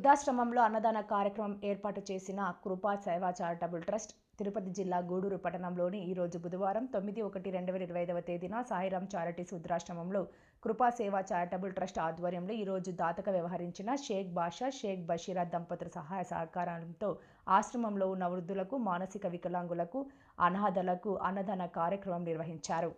వృద్ధాశ్రమంలో అన్నదాన కార్యక్రమం ఏర్పాటు చేసిన కృపా సేవా చారిటబుల్ ట్రస్ట్ తిరుపతి జిల్లా గూడూరు పట్టణంలోని ఈరోజు బుధవారం తొమ్మిది ఒకటి రెండు వేల ఇరవై ఐదవ తేదీన సాయిరామ్ చారిటీస్ వృద్ధాశ్రమంలో కృపా సేవా చారిటబుల్ ట్రస్ట్ ఆధ్వర్యంలో ఈరోజు దాతక వ్యవహరించిన షేక్ బాషా షేక్ బషీరా దంపతుల సహాయ సహకారంతో ఆశ్రమంలో ఉన్న వృద్ధులకు మానసిక వికలాంగులకు అనాథలకు అన్నదాన కార్యక్రమం నిర్వహించారు.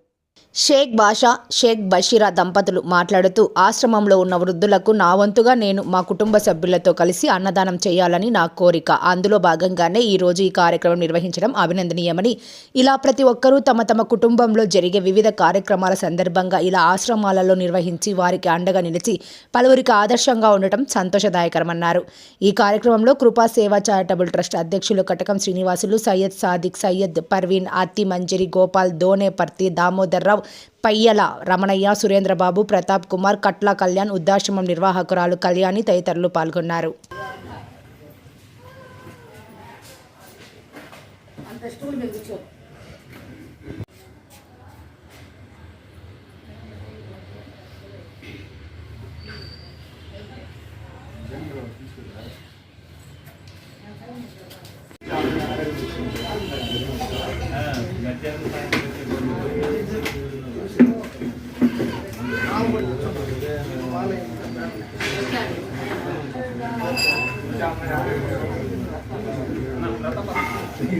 షేక్ బాషా షేక్ బషీరా దంపతులు మాట్లాడుతూ ఆశ్రమంలో ఉన్న వృద్ధులకు నా వంతుగా నేను మా కుటుంబ సభ్యులతో కలిసి అన్నదానం చేయాలని నా కోరిక. అందులో భాగంగానే ఈ రోజు ఈ కార్యక్రమం నిర్వహించడం అభినందనీయమని ఇలా ప్రతి ఒక్కరూ తమ తమ కుటుంబంలో జరిగే వివిధ కార్యక్రమాల సందర్భంగా ఇలా ఆశ్రమాలలో నిర్వహించి వారికి అండగా నిలిచి పలువురికి ఆదర్శంగా ఉండటం సంతోషదాయకరమన్నారు. ఈ కార్యక్రమంలో కృపా సేవా చారిటబుల్ ట్రస్ట్ అధ్యక్షులు కటకం శ్రీనివాసులు సయ్యద్ సాదిక్ సయ్యద్ పర్వీన్ అత్తి మంజరి గోపాల్ దోనేపర్తి దామోదర్ రావు. పయ్యల రమణయ్య సురేంద్రబాబు ప్రతాప్ కుమార్ కట్ల కళ్యాణ్ వృద్ధాశ్రమం నిర్వాహకురాలు కళ్యాణి తదితరులు పాల్గొన్నారు.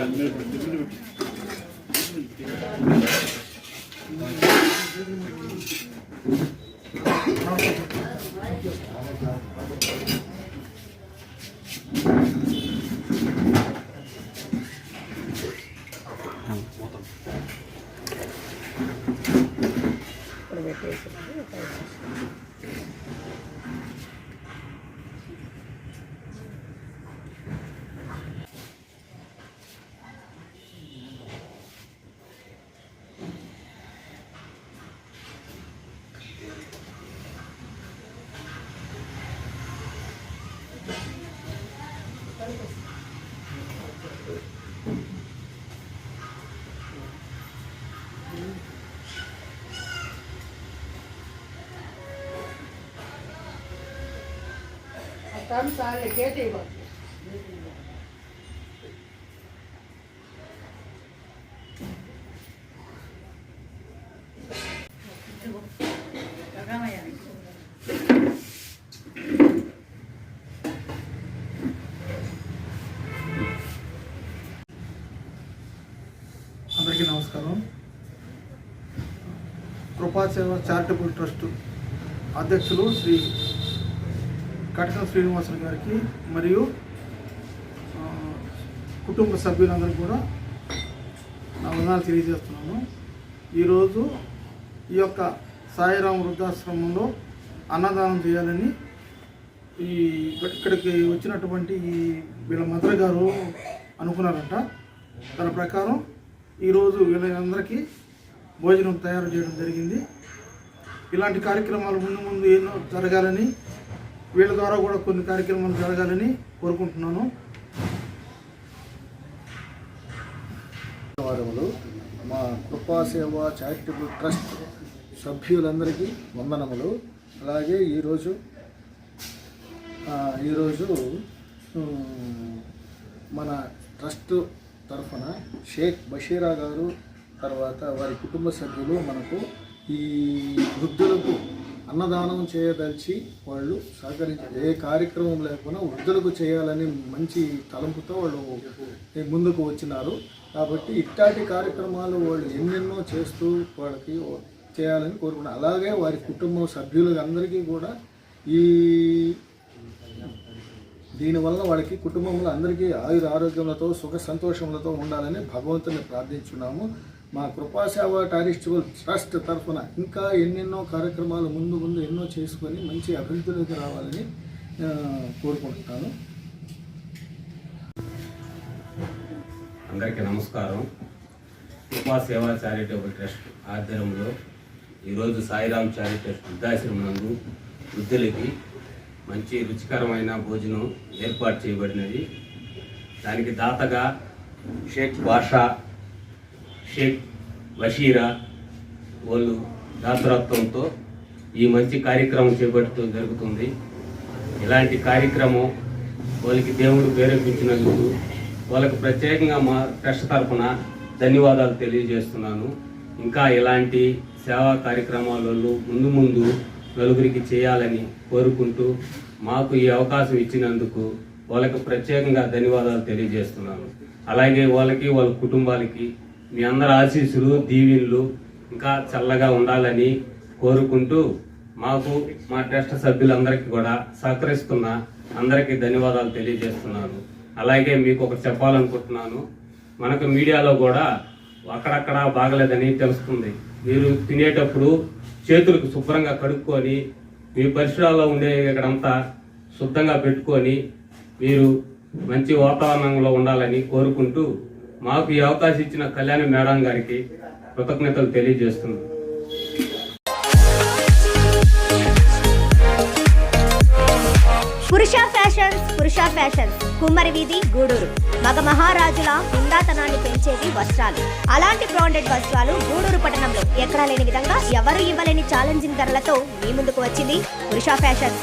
Ben ne bileyim. तम सारे केटे बात కృపాసేవ చారిటబుల్ ట్రస్ట్ అధ్యక్షులు శ్రీ కటకం శ్రీనివాసులు గారికి మరియు కుటుంబ సభ్యులందరూ కూడా నా వందనాలు తెలియజేస్తున్నాను. ఈరోజు ఈ యొక్క సాయిరాం వృద్ధాశ్రమంలో అన్నదానం చేయాలని ఈ ఇక్కడికి వచ్చినటువంటి ఈ వీళ్ళ మదర్ గారు అనుకున్నారంట. దాని ప్రకారం ఈరోజు వీళ్ళందరికీ భోజనం తయారు చేయడం జరిగింది. ఇలాంటి కార్యక్రమాలు ముందు ముందు ఎన్నో జరగాలని వీళ్ళ ద్వారా కూడా కొన్ని కార్యక్రమాలు జరగాలని కోరుకుంటున్నాను. ధన్యవాదములు మా కృపాసేవ చారిటబుల్ ట్రస్ట్ సభ్యులందరికీ వందనములు. అలాగే ఈరోజు ఈరోజు మన ట్రస్ట్ తరఫున షేక్ బషీరా గారు తర్వాత వారి కుటుంబ సభ్యులు మనకు ఈ వృద్ధులకు అన్నదానం చేయదలిచి వాళ్ళు సహకరించారు. ఏ కార్యక్రమం లేకుండా వృద్ధులకు చేయాలని మంచి తలంపుతో వాళ్ళు ముందుకు వచ్చినారు. కాబట్టి ఇట్లాంటి కార్యక్రమాలు వాళ్ళు ఎన్నెన్నో చేస్తూ వాళ్ళకి చేయాలని కోరుకున్నారు. అలాగే వారి కుటుంబ సభ్యులు అందరికీ కూడా ఈ దీనివల్ల వాళ్ళకి కుటుంబంలో అందరికీ ఆయుర ఆరోగ్యములతో సుఖ సంతోషములతో ఉండాలని భగవంతుని ప్రార్థించున్నాము. మా కృపాసేవ టారిస్టిబుల్ ట్రస్ట్ తరఫున ఇంకా ఎన్నెన్నో కార్యక్రమాలు ముందు ముందు ఎన్నో చేసుకొని మంచి అభివృద్ధిలోకి రావాలని కోరుకుంటున్నాను. అందరికీ నమస్కారం. కృపా సేవా చారిటబుల్ ట్రస్ట్ ఆధ్వర్యంలో ఈరోజు సాయిరామ్ చారిటబుల్ వృద్ధాశ్రమం నందు వృద్ధులకి మంచి రుచికరమైన భోజనం ఏర్పాటు చేయబడినది. దానికి దాతగా షేక్ బాషా షేక్ బషీరా వాళ్ళు దాతృత్వంతో ఈ మంచి కార్యక్రమం చేపడుతూ జరుగుతుంది. ఇలాంటి కార్యక్రమం వాళ్ళకి దేవుడు ప్రేరేపించినందుకు వాళ్ళకి ప్రత్యేకంగా మా ట్రస్ట్ తరఫున ధన్యవాదాలు తెలియజేస్తున్నాను. ఇంకా ఇలాంటి సేవా కార్యక్రమాలలో ముందు ముందు నలుగురికి చేయాలని కోరుకుంటూ మాకు ఈ అవకాశం ఇచ్చినందుకు వాళ్ళకి ప్రత్యేకంగా ధన్యవాదాలు తెలియజేస్తున్నాను. అలాగే వాళ్ళకి వాళ్ళ కుటుంబాలకి మీ అందరి ఆశీస్సులు దీవెన్లు ఇంకా చల్లగా ఉండాలని కోరుకుంటూ మాకు మా ట్రస్ట్ సభ్యులందరికీ కూడా సహకరిస్తున్న అందరికీ ధన్యవాదాలు తెలియజేస్తున్నాను. అలాగే మీకు ఒకటి చెప్పాలనుకుంటున్నాను. మనకు మీడియాలో కూడా అక్కడక్కడ బాగలేదని తెలుస్తుంది. మీరు తినేటప్పుడు చేతులకు శుభ్రంగా కడుక్కొని మీ పరిసరాల్లో ఉండే ఇక్కడంతా శుద్ధంగా పెట్టుకొని మీరు మంచి వాతావరణంలో ఉండాలని కోరుకుంటూ మాకు ఈ అవకాశం ఇచ్చిన కళ్యాణి మేడం గారికి కృతజ్ఞతలు తెలియజేస్తున్నాం. పురుష ఫ్యాషన్స్ పురుష ఫ్యాషన్స్. కుమ్మరి వీధి గూడూరు. మగ మహారాజుల హుందాతనాన్ని పెంచేవి వస్త్రాలు. అలాంటి బ్రాండెడ్ వస్త్రాలు గూడూరు పట్టణంలో ఎక్కడా లేని విధంగా ఎవరు ఇవ్వలేని ఛాలెంజింగ్ ధరలతో మీ ముందుకు వచ్చింది పురుష ఫ్యాషన్స్.